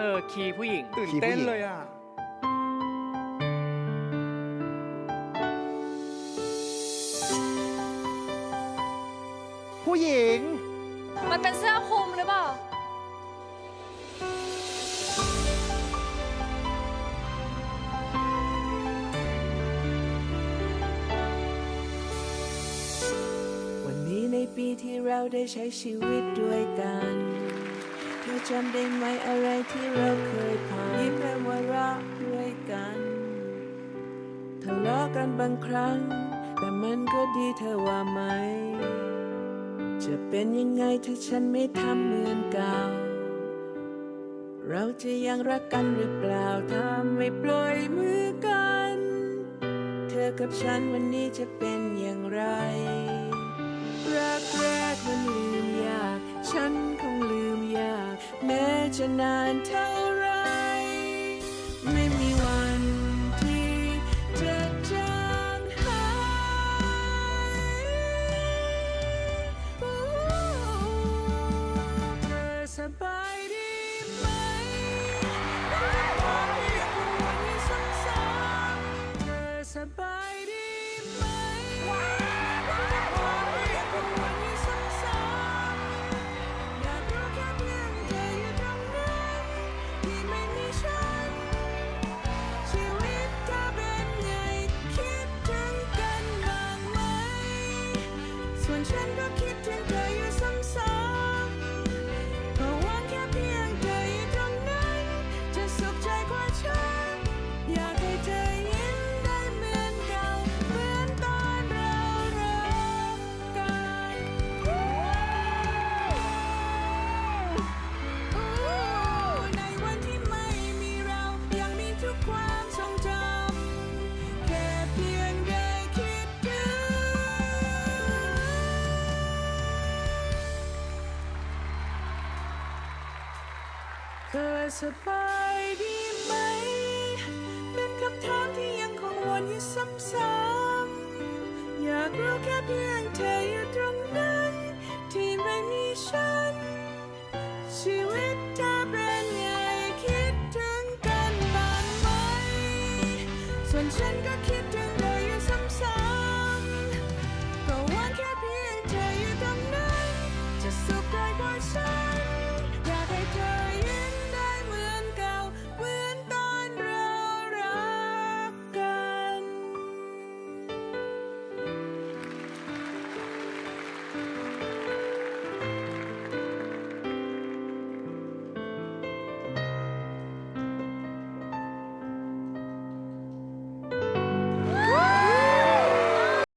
ออ คีย์ผู้หญิง ตื่นขี่ผู้เต้นหญิงเลยอะ ผู้หญิง มันเป็นเสื้อคลุมหรือเปล่า วันนี้ในปีที่เราได้ใช้ชีวิตด้วยกันเธอ จำได้ไหมอะไรที่เราเคยผ่านยิ้มและหัวเราะด้วยกันทะเลาะกันบางครั้ง แต่มันก็ดีเธอว่าไหม จะเป็นยังไงถ้าฉันไม่ทำเหมือนเก่า เราจะยังรักกันหรือเปล่าถ้าไม่ปล่อยมือกัน เธอกับฉันวันนี้จะเป็นอย่างไร แม้จ ธอสบายดีไหม เป็นคำถามที่ยังคงวนอยู่ซ้ำๆอยากรู้แค่เพียงเธออยู่ตรงนั้น ที่ไม่มีฉัน ชีวิตจะเป็นไงคิดถึงกันบ้างไหม ส่วนฉันก็